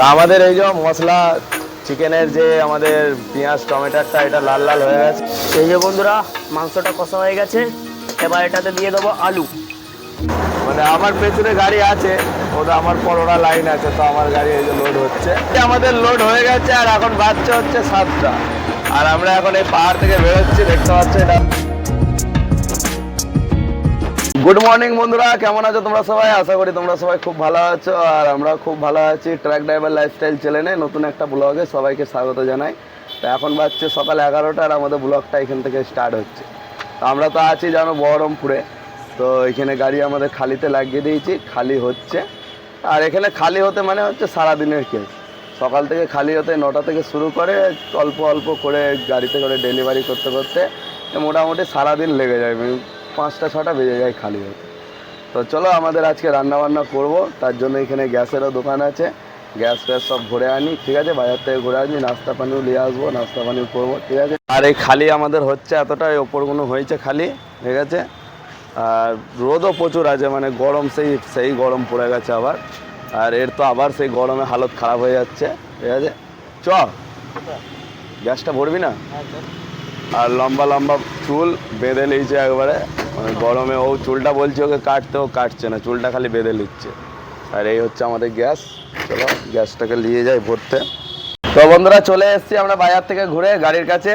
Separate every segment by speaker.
Speaker 1: তা আমাদের এই যে মশলা, চিকেনের যে আমাদের পেঁয়াজ টমেটোটা এটা লাল লাল হয়ে গেছে।
Speaker 2: এই যে বন্ধুরা, মাংসটা কষা হয়ে গেছে। এবার এটাতে দিয়ে দেবো আলু।
Speaker 1: মানে আমার পেছনে গাড়ি আছে, ওটা আমার পরোটা লাইন আছে, তো আমার গাড়ি এই যে লোড হচ্ছে। আমাদের লোড হয়ে গেছে, আর এখন বাচ্চা হচ্ছে সাতটা। আর আমরা এখন এই পাহাড় থেকে বেরোচ্ছি, দেখতে পাচ্ছি এটা। গুড মর্নিং বন্ধুরা। কেমন আছো তোমরা সবাই? আশা করি তোমরা সবাই খুব ভালো আছো। আর আমরা খুব ভালো আছি ট্র্যাক ড্রাইভার লাইফস্টাইল চ্যানেলে নতুন একটা ব্লগে সবাইকে স্বাগত জানাই। তো এখন বাজছে সকাল এগারোটা আর আমাদের ব্লগটা এখান থেকে স্টার্ট হচ্ছে। তো আমরা তো আছি, জানো, বহরমপুরে। তো এখানে গাড়ি আমাদের খালিতে লাগিয়ে দিয়েছি। খালি হচ্ছে। আর এখানে খালি হতে মানে হচ্ছে সারাদিনের কেস। সকাল থেকে খালি হতে নটা থেকে শুরু করে অল্প অল্প করে গাড়িতে করে ডেলিভারি করতে করতে মোটামুটি সারাদিন লেগে যায়। পাঁচটা ছটা বেজে যায় খালি হতে। তো চলো আমাদের আজকে রান্না বান্না করব তার জন্য এখানে গ্যাসেরও দোকান আছে। গ্যাস ফ্যাস সব ভরে আনি ঠিক আছে? বাজার থেকে ঘুরে আনি নাস্তা পানিও নিয়ে আসব নাস্তা পানিও করব ঠিক আছে? আর এই খালি আমাদের হচ্ছে এতটাই ওপরগুলো হয়েছে খালি ঠিক আছে? আর রোদও প্রচুর আছে মানে গরম সেই সেই গরম পড়ে গেছে আবার। আর এর তো আবার সেই গরমে হালত খারাপ হয়ে যাচ্ছে ঠিক আছে? চ। গ্যাসটা ভরবি না? আর লম্বা লম্বা চুল বেঁধে নিয়েছে একবারে। গরমে ও চুলটা বলছে ওকে কাটতে, ও কাটছে না, চুলটা খালি বেঁধে নিচ্ছে। আর এই হচ্ছে আমাদের গ্যাস, চলো গ্যাসটাকে নিয়ে যাই ভরতে। তো বন্ধুরা, চলে এসেছি আমরা বাজার থেকে ঘুরে গাড়ির কাছে।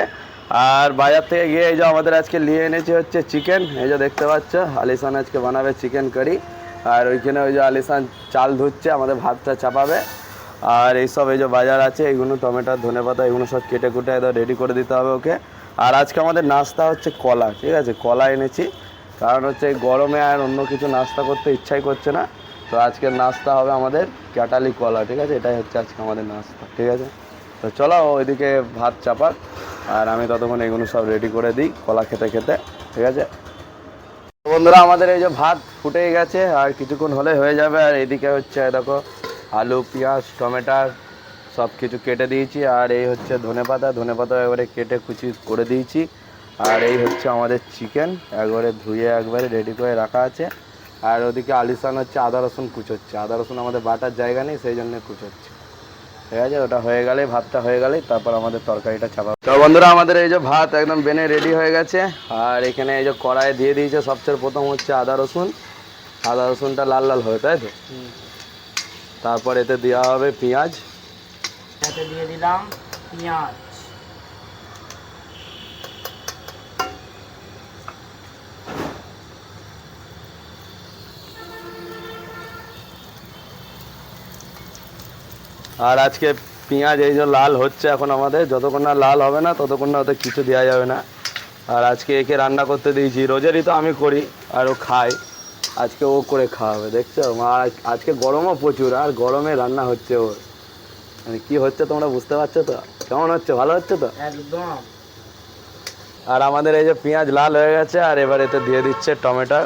Speaker 1: আর বাজার থেকে গিয়ে এই যে আমাদের আজকে নিয়ে এনেছি হচ্ছে চিকেন, এই যে দেখতে পাচ্ছ আলিসান আজকে বানাবে চিকেন কারি। আর ওইখানে ওই যে আলিসান চাল ধুচ্ছে, আমাদের ভাতটা চাপাবে। আর এইসব এই যে বাজার আছে, এইগুলো টমেটো, ধনে পাতা এগুলো সব কেটে কুটে একদম রেডি করে দিতে হবে ওকে। আর আজকে আমাদের নাস্তা হচ্ছে কলা, ঠিক আছে? কলা এনেছি। কারণ হচ্ছে এই গরমে আর অন্য কিছু নাস্তা করতে ইচ্ছাই করছে না। তো আজকের নাস্তা হবে আমাদের ক্যাটালি কলা, ঠিক আছে? এটাই হচ্ছে আজকে আমাদের নাস্তা, ঠিক আছে? তো চলো ওইদিকে ভাত চাপাক আর আমি ততক্ষণ এগুলো সব রেডি করে দিই, কলা খেতে খেতে, ঠিক আছে? বন্ধুরা, আমাদের এই যে ভাত ফুটেই গেছে, আর কিছুক্ষণ হলে হয়ে যাবে। আর এদিকে হচ্ছে, দেখো, আলু, পেঁয়াজ, টমেটো সব কিছু কেটে দিয়েছি। আর এই হচ্ছে ধনেপাতা ধনেপাতা একবারে কেটে কুচি করে দিয়েছি। আর এই হচ্ছে আমাদের চিকেন। একবারে ধুয়ে একবারে রেডি করে রাখা আছে। আর ওদিকে আলিসান হচ্ছে আদা রসুন কুচোচ্ছে। আদা রসুন আমাদের বাটার জায়গা নেই সেই জন্য কুচোচ্ছে। ঠিক আছে? ওটা হয়ে গেলে ভাতটা হয়ে গেলেই তারপর আমাদের তরকারিটা চাপা তো বন্ধুরা আমাদের এই যে ভাত একদম বেনে রেডি হয়ে গেছে। আর এখানে এই যে কড়াই দিয়ে দিয়েছে সবচেয়ে প্রথম হচ্ছে আদা রসুন। আদা রসুনটা লাল লাল হবে তাই তো? তারপর এতে দেওয়া হবে পেঁয়াজ।
Speaker 2: দিয়ে দিলাম পেঁয়াজ।
Speaker 1: আর আজকে পেঁয়াজ এই যে লাল হচ্ছে এখন আমাদের যতক্ষণ না লাল হবে না ততক্ষণ না ওতে কিছু দেওয়া যাবে না। আর আজকে একে রান্না করতে দিয়েছি রোজেরই তো আমি করি আর ও খায়। আজকে ও করে খাওয়াবে দেখছ? আর আজকে গরমও প্রচুর আর গরমে রান্না হচ্ছে ওর। মানে কি হচ্ছে তোমরা বুঝতে পারছ তো? কেমন হচ্ছে ভালো হচ্ছে তো?
Speaker 2: একদম।
Speaker 1: আর আমাদের এই যে পেঁয়াজ লাল হয়ে গেছে আর এবার এতে দিয়ে দিচ্ছে টমেটো।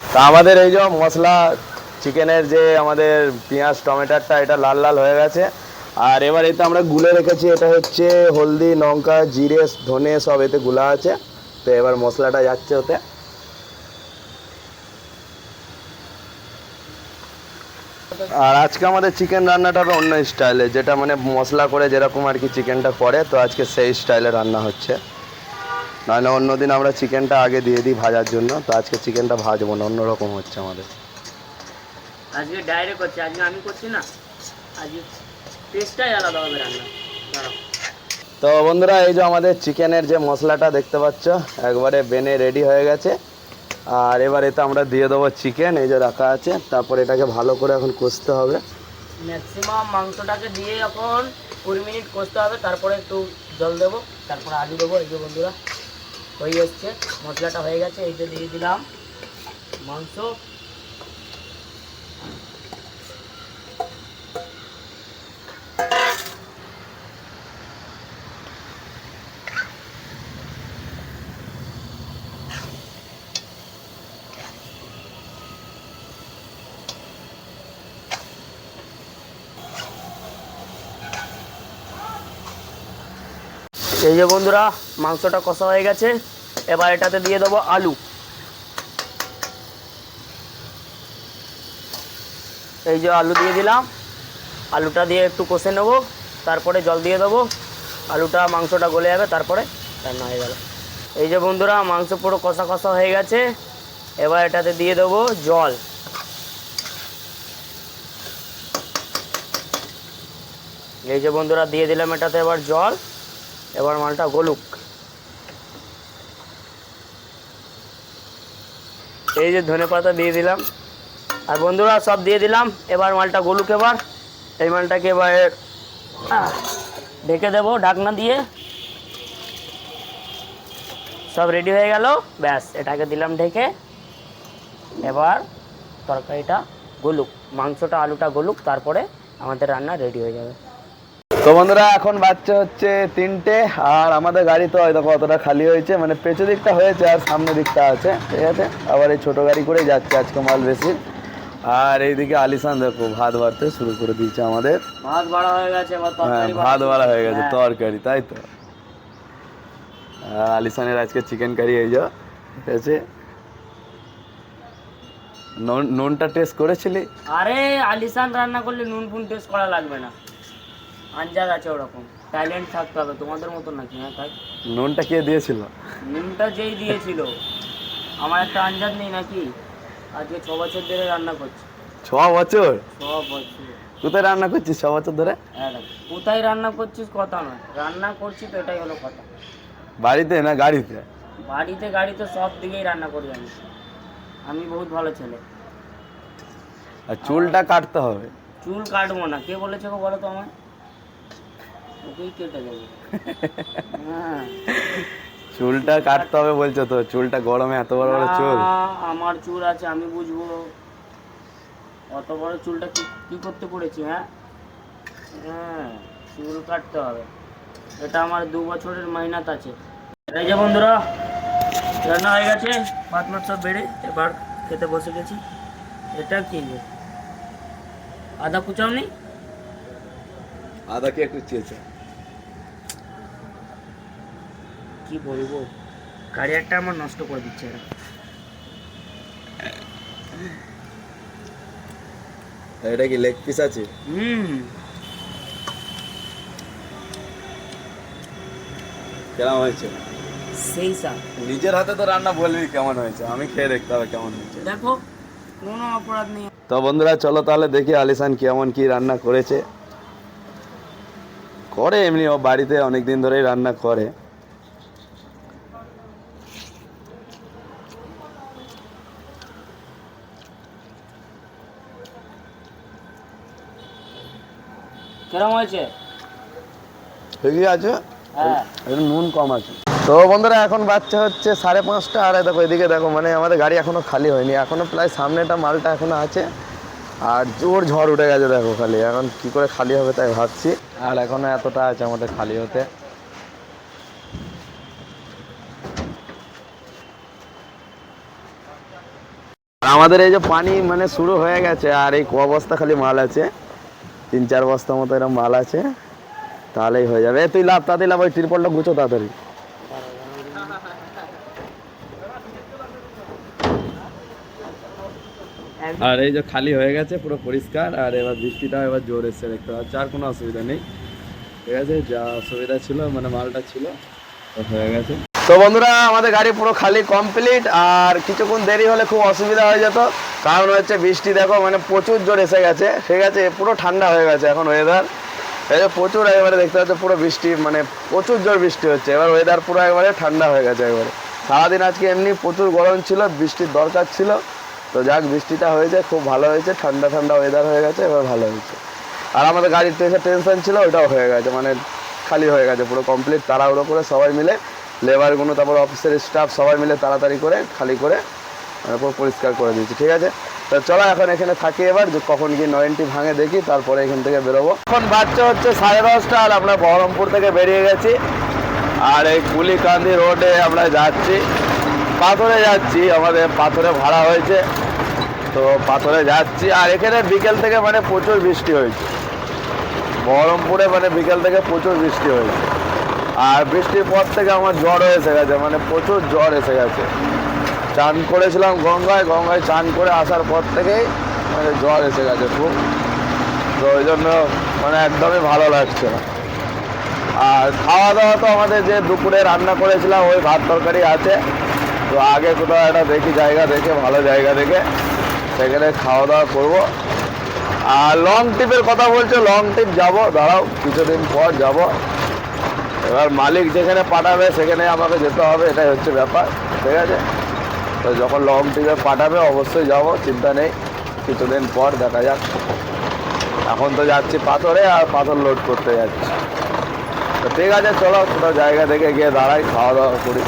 Speaker 1: তা আমাদের এই যে মশলা চিকেনের যে আমাদের পেঁয়াজ, টমেটোটা, এটা লাল লাল হয়ে গেছে। আর এবার এতে আমরা গুলে রেখেছি, এটা হচ্ছে হলদি, লঙ্কা, জিরে, ধনে, সব এতে গুলা আছে। তো এবার মশলাটা যাচ্ছে ওতে। আর আজকে আমাদের চিকেন রান্নাটা হবে অন্য স্টাইলে যেটা মানে মশলা করে যেরকম আর কি চিকেনটা করে, তো আজকে সেই স্টাইলে রান্না হচ্ছে। নাহলে অন্যদিন আমরা চিকেনটা আগে দিয়ে দিই ভাজার জন্য, তো আজকে চিকেনটা ভাজবো না, অন্যরকম হচ্ছে আমাদের।
Speaker 2: আজকে ডাইরেক্ট করছি আজকে আমি করছি না। আজকে টেস্টটাই আলাদা হবে রান্না দাঁড়াও।
Speaker 1: তো বন্ধুরা এই যে আমাদের চিকেনের যে মশলাটা দেখতে পাচ্ছ একবারে বেনে রেডি হয়ে গেছে। আর এবার এতে আমরা দিয়ে দেবো চিকেন এই যে রাখা আছে। তারপর এটাকে ভালো করে এখন কষতে হবে।
Speaker 2: ম্যাক্সিমাম মাংসটাকে দিয়ে এখন কুড়ি মিনিট কষতে হবে তারপরে একটু জল দেবো তারপরে আলু দেবো। এই যে বন্ধুরা হয়ে যাচ্ছে মশলাটা হয়ে গেছে এই যে দিয়ে দিলাম মাংস। এই যে বন্ধুরা, মাংসটা কষা হয়ে গেছে। এবার এটাতে দিয়ে দেবো আলু। এই যে আলু দিয়ে দিলাম। আলুটা দিয়ে একটু কষে নেব, তারপরে জল দিয়ে দেবো। আলুটা, মাংসটা গলে যাবে, তারপরে রান্না হয়ে গেল। এই যে বন্ধুরা, মাংস পুরো কষা কষা হয়ে গেছে। এবার এটাতে দিয়ে দেবো জল। এই যে বন্ধুরা, দিয়ে দিলাম এটাতে এবার জল। এবার মালটা গলুক। এই যে ধনে পাতা দিয়ে দিলাম। আর বন্ধুরা, সব দিয়ে দিলাম। এবার মালটা গলুক এবার। এই মালটাকে এবার ঢেকে দেবো ঢাকনা দিয়ে। সব রেডি হয়ে গেল। ব্যাস, এটাকে দিলাম ঢেকে। এবার তরকারিটা গলুক, মাংসটা, আলুটা গলুক, তারপরে আমাদের রান্না রেডি হয়ে যাবে।
Speaker 1: তো বন্ধুরা এখন বাচ্চা হচ্ছে তিনটে আর আমাদের গাড়ি তো হয়তো কতটা খালি হয়েছে মানে পেছু দিকটা হয়েছে আর সামনে দিকটা আছে ঠিক আছে? আবার এই ছোট গাড়ি করেই যাচ্ছে আজকে মাল বেশি। আর এইদিকে আলিসান দেখো ভাত বাড়তে শুরু করে দিয়েছে আমাদের।
Speaker 2: ভাত বাড়া হয়ে গেছে
Speaker 1: হ্যাঁ
Speaker 2: তরকারি
Speaker 1: ভাত বাড়া হয়ে গেছে
Speaker 2: হ্যাঁ।
Speaker 1: তরকারি তাই তো? আর আলিসানের আজকে চিকেন কারি এই যা ঠিক আছে? নুন নুনটা টেস্ট করেছিলি?
Speaker 2: আরে আলিসান রান্না করলে নুন ফুন টেস্ট করা লাগবে না। আঞ্জাদ আছে ওরকম। ট্যালেন্ট থাকতে হবে তোমাদের মতো নাকি হ্যাঁ তাই?
Speaker 1: নুনটা কে দিয়েছিল?
Speaker 2: নুনটা যেই দিয়েছিল। আমার একটা আঞ্জাদ নেই নাকি? আজকে ছ বছর ধরে রান্না করছি।
Speaker 1: ছ বছর?
Speaker 2: ছ বছর।
Speaker 1: কোথায় রান্না করছিস ছ বছর ধরে?
Speaker 2: হ্যাঁ কোথায় রান্না করছিস কথা নয়। রান্না করছি তো এটাই হলো কথা।
Speaker 1: বাড়িতে না গাড়িতে?
Speaker 2: বাড়িতে গাড়িতে সব দিকেই রান্না করি আমি। আমি বহুত ভালো ছেলে।
Speaker 1: আর চুলটা কাটতে হবে।
Speaker 2: চুল কাটবো না। কে বলেছে গো বলো তো আমায় ওকেই কেটে দেবো হ্যাঁ
Speaker 1: চুলটা কাটতে হবে বলছো তো চুলটা গরমে এত বড় বড় চুল?
Speaker 2: আমার চুল আছে আমি বুঝব। অত বড় চুলটা কি কি করতে পড়েছি হ্যাঁ? হ্যাঁ চুল কাটতে হবে। এটা আমার দু বছরের মেহনত আছে। এই যে বন্ধুরা রান্না হয়ে গেছে ভাত মাছ সব বেড়ে এবার খেতে বসে গেছি। এটা কি আদা কুচাও নেই
Speaker 1: আদা কি একটু
Speaker 2: কি বলব? ক্যারিয়ারটা আমার নষ্ট করে দিচ্ছে এরা।
Speaker 1: এটা কি লেগ পিস আছে?
Speaker 2: হুম।
Speaker 1: কেমন হয়েছে?
Speaker 2: সেই সা
Speaker 1: নিজের হাতে তো রান্না বলবি কেমন হয়েছে। আমি খেয়ে দেখতে হবে কেমন হয়েছে।
Speaker 2: দেখো কোনো অপরাধ নেই।
Speaker 1: তো বন্ধুরা চলো তাহলে দেখি আলিসান কেমন কি রান্না করেছে। করে এমনি ও বাড়িতে অনেক দিন ধরেই রান্না করে।
Speaker 2: কেরম হয়েছে?
Speaker 1: ঠিকই আছে।
Speaker 2: হ্যাঁ।
Speaker 1: একটু নুন কম আছে। তো বন্ধুরা এখন বাচ্চা হচ্ছে সাড়ে পাঁচটা। আর দেখো এদিকে দেখো মানে আমাদের গাড়ি এখনও খালি হয়নি। এখনও প্রায় সামনেটা মালটা এখনও আছে। আর জোর ঝড় উঠে গেছে দেখো খালি। এখন কি করে খালি হবে তাই ভাবছি। আর এখনও এতটা আছে আমাদের খালি হতে। আমাদের এই যে পানি মানে শুরু হয়ে গেছে আর এই ক বস্তা খালি মাল আছে। তিন চার বস্তা মতো এরকম মাল আছে তাহলেই হয়ে যাবে। তুই লাভ তাড়াতাড়ি লাভ ওই তিরপলটা গুছো তাড়াতাড়ি। আর এই যে খালি হয়ে গেছে পুরো পরিষ্কার আর এবার বৃষ্টিটা এবার জোর এসছে দেখতে পাচ্ছি আর কোনো অসুবিধা নেই। ঠিক আছে যা অসুবিধা ছিল মানে মালটা ছিল হয়ে গেছে। তো বন্ধুরা আমাদের গাড়ি পুরো খালি কমপ্লিট আর কিছুক্ষণ দেরি হলে খুব অসুবিধা হয়ে যেত। কারণ হচ্ছে বৃষ্টি দেখো মানে প্রচুর জোর এসে গেছে। ঠিক আছে, পুরো ঠান্ডা হয়ে গেছে এখন ওয়েদার এই প্রচুর এবারে দেখতে পাচ্ছ, পুরো বৃষ্টি মানে প্রচুর জোর বৃষ্টি হচ্ছে। এবার ওয়েদার পুরো একবারে ঠান্ডা হয়ে গেছে একবারে। সারাদিন আজকে এমনি প্রচুর গরম ছিল, বৃষ্টির দরকার ছিল। তো যাক, বৃষ্টিটা হয়েছে, খুব ভালো হয়েছে, ঠান্ডা ঠান্ডা ওয়েদার হয়ে গেছে, এবার ভালো হয়েছে। আর আমাদের গাড়ির তো টেনশন ছিল, ওটাও হয়ে গেছে মানে খালি হয়ে গেছে পুরো কমপ্লিট তাড়াহুড়ো করে সবাই মিলে লেবারগুলো তারপর অফিসের স্টাফ সবাই মিলে তাড়াতাড়ি করে, খালি করে মানে পুরো পরিষ্কার করে দিয়েছি, ঠিক আছে? তো চলো এখন এখানে থাকি এবার, যে কখন কি নয়েনটি ভাঙে দেখি, তারপরে এখান থেকে বেরোবো। এখন বাচ্চা হচ্ছে সাড়ে দশটা, আর আমরা বহরমপুর থেকে বেরিয়ে গেছি। আর এই কুলিকান্দি রোডে আমরা যাচ্ছি। পাথরে যাচ্ছি, আমাদের পাথরে ভাড়া হয়েছে। তো পাথরে যাচ্ছি, আর এখানে বিকেল থেকে মানে প্রচুর বৃষ্টি হয়েছে। বহরমপুরে মানে বিকেল থেকে প্রচুর বৃষ্টি হয়েছে। আর বৃষ্টির পর থেকে আমার জ্বর এসে গেছে মানে প্রচুর জ্বর এসে গেছে। চান করেছিলাম গঙ্গায় গঙ্গায় চান করে আসার পর থেকেই মানে জ্বর এসে গেছে খুব। তো ওই জন্য মানে একদমই ভালো লাগছে না। আর খাওয়া দাওয়া তো আমাদের যে দুপুরে রান্না করেছিলাম, ওই ভাত তরকারি আছে। তো আগে কোথাও একটা দেখি জায়গা দেখে, ভালো জায়গা দেখে সেখানে খাওয়া দাওয়া করব। আর লং ট্রিপের কথা বলছে লং ট্রিপ যাব। দাঁড়াও, কিছুদিন পর যাব। এবার মালিক যেখানে পাঠাবে, সেখানে আমাকে যেতে হবে, এটাই হচ্ছে ব্যাপার। ঠিক আছে? তো যখন লং ট্রিপে পাঠাবে, অবশ্যই যাব, চিন্তা নেই। কিছুদিন পর দেখা যাক। এখন তো যাচ্ছি পাথরে আর পাথর লোড করতে যাচ্ছি। তো ঠিক আছে, চলো কোথাও জায়গা থেকে গিয়ে দাঁড়াই, খাওয়া দাওয়া করি।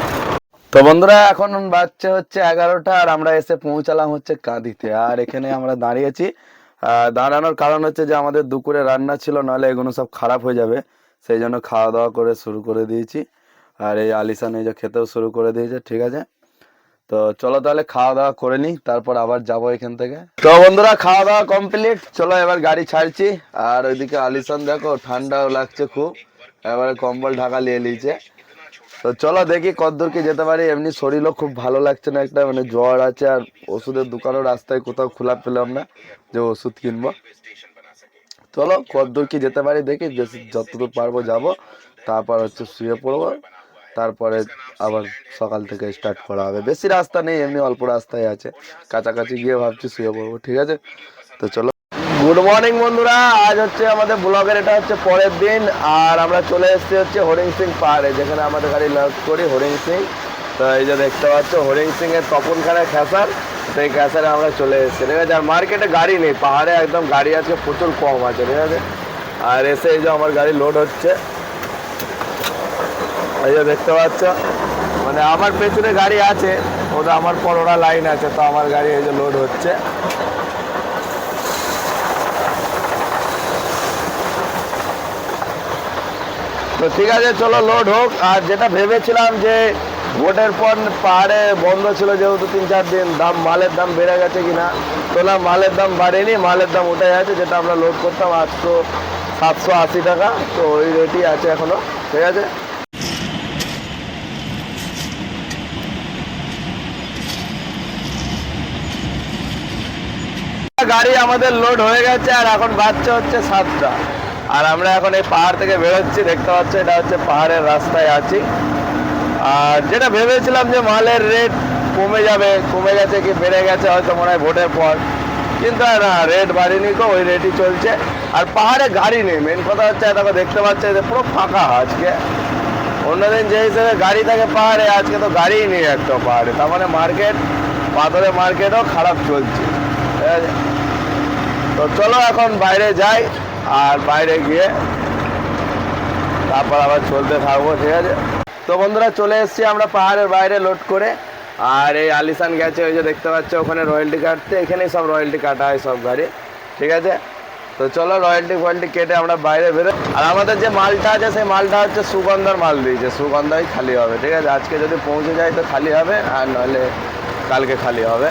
Speaker 1: তো বন্ধুরা, এখন বাচ্চা হচ্ছে এগারোটা আর আমরা এসে পৌঁছালাম হচ্ছে কাঁদিতে। আর এখানে আমরা দাঁড়িয়েছি। দাঁড়ানোর কারণ হচ্ছে যে আমাদের দুপুরে রান্না ছিল, নাহলে এগুলো সব খারাপ হয়ে যাবে। সেই জন্য খাওয়া দাওয়া করে শুরু করে দিয়েছি। আর এই আলিসান এই যে খেতেও শুরু করে দিয়েছে, ঠিক আছে? তো চলো তাহলে খাওয়া দাওয়া করে নিই, তারপর আবার যাব এখান থেকে। তো বন্ধুরা, খাওয়া দাওয়া কমপ্লিট চলো এবার গাড়ি ছাড়ছি। আর ওইদিকে আলিসান দেখো, ঠান্ডাও লাগছে খুব। এবারে কম্বল ঢাকা নিয়ে নিয়েছে। তো চলো দেখি কতদূর কি যেতে পারি। এমনি শরীরও খুব ভালো লাগছে না একটা মানে জ্বর আছে আর ওষুধের দোকানও রাস্তায় কোথাও খোলা পেলাম না যে ওষুধ কিনবো। চলো কতদূর কি যেতে পারি দেখি যতদূর পারব যাব। তারপর হচ্ছে শুয়ে পড়ব। তারপরে আবার সকাল থেকে স্টার্ট করা হবে। বেশি রাস্তা নেই এমনি অল্প রাস্তায় আছে। কাছাকাছি গিয়ে ভাবছি শুয়ে পড়ব ঠিক আছে? তো চলো। গুড মর্নিং বন্ধুরা আজ হচ্ছে আমাদের ব্লগের এটা হচ্ছে পরের দিন আর আমরা চলে এসেছি হচ্ছে হরিং সিং পাহাড়ে যেখানে আমাদের গাড়ি লঞ্চ করি হরিং সিং। তো এই যে দেখতে পাচ্ছ হরিং সিং এর তপনখানে খেসার তো এই খেসারে আমরা চলে এসেছি। ঠিক আছে আর মার্কেটে গাড়ি নেই পাহাড়ে একদম গাড়ি আছে প্রচুর কম আছে ঠিক আছে? আর এসে এই যে আমার গাড়ি লোড হচ্ছে। এই যে দেখতে পাচ্ছ মানে আমার পেছনে গাড়ি আছে, ওটা আমার পর ওরা লাইন আছে, তো আমার গাড়ি এই যে লোড হচ্ছে। তো ঠিক আছে, চলো লোড হোক। আর যেটা ভেবেছিলাম যে ভোটের পর পাহাড়ে বন্ধ ছিল, যেহেতু তিন চার দিন, দাম, মালের দাম বেড়ে গেছে কিনা, তো না, মালের দাম বাড়েনি, মালের দাম উঠে গেছে, যেটা আমরা লোড করতাম আটশো সাতশো আশি টাকা, তো ওই রেটই আছে এখনও। ঠিক আছে? গাড়ি আমাদের লোড হয়ে গেছে আর এখন বাচ্চা হচ্ছে সাতটা। আর আমরা এখন এই পাহাড় থেকে বেরোচ্ছি, দেখতে পাচ্ছি এটা হচ্ছে পাহাড়ের রাস্তায় আছি। আর যেটা ভেবেছিলাম যে মালের রেট কমে যাবে, কমে গেছে কি বেড়ে গেছে হয়তো মনে হয় ভোটের পর। কিন্তু না রেট বাড়েনি তো ওই রেটই চলছে। আর পাহাড়ে গাড়ি নেই মেন কথা হচ্ছে, দেখো, দেখতে পাচ্ছে যে পুরো ফাঁকা আজকে। অন্যদিন যে হিসেবে গাড়ি থাকে পাহাড়ে, আজকে তো গাড়িই নেই একটা পাহাড়ে। তার মানে মার্কেট পাথরের মার্কেটও খারাপ চলছে। ঠিক আছে? তো চলো এখন বাইরে যাই আর বাইরে গিয়ে তারপর আবার চলতে থাকব, ঠিক আছে? তো বন্ধুরা, চলে এসেছি আমরা পাহাড়ের বাইরে লোড করে। আর এই আলিসান গেছে, ওই যে দেখতে পাচ্ছ, ওখানে রয়্যালটি কাটতে। এখানেই সব রয়্যালটি কাটা হয় সব গাড়ি, ঠিক আছে? তো চলো রয়্যালটি ফয়েলটি কেটে আমরা বাইরে বেরো। আর আমাদের যে মালটা আছে, সেই মালটা হচ্ছে সুগন্ধার মাল দিয়েছে। সুগন্ধাই খালি হবে, ঠিক আছে? আজকে যদি পৌঁছে যায় তো খালি হবে, আর নাহলে কালকে খালি হবে।